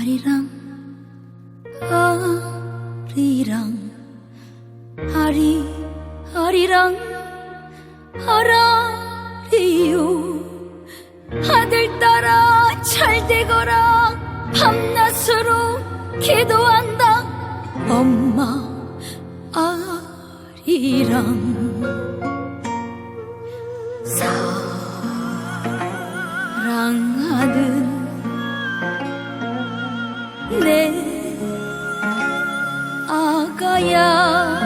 아리랑 아리랑 아리 아리랑 아라리요. 아들 따라 잘 되거라. 밤낮으로 기도한다. 엄마 아리랑. 사랑하는 내 아가야.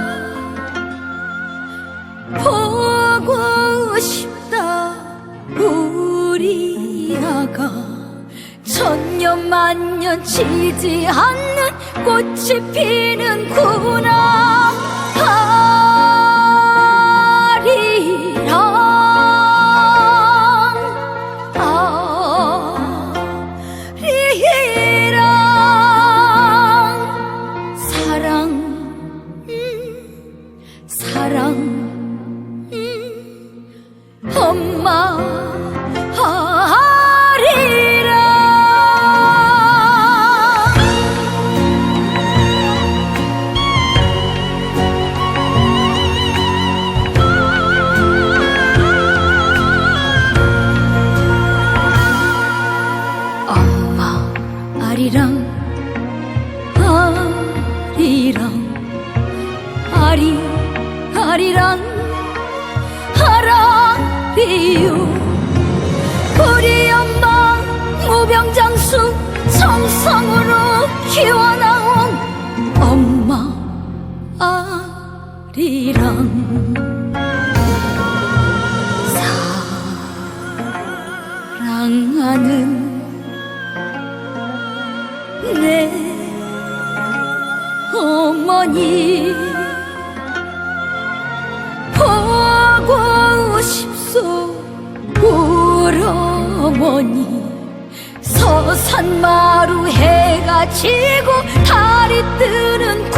보고 싶다 우리 아가. 천년 만년 지지 않는 꽃이 피는구나 아리랑 엄마 아리랑 아리랑 아리 아리랑 아라리요 우리 엄마 무병장수 정성으로 키워나온 엄마 아리랑. 사랑하는 내 어머니 서산마루 해가 지고 달이 뜨는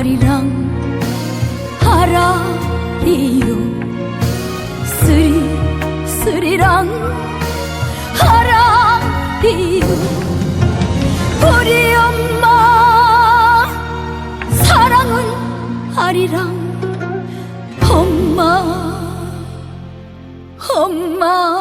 아리랑 하라리요 쓰리 쓰리랑 하라리요 우리 엄마 사랑은 아리랑 엄마 엄마.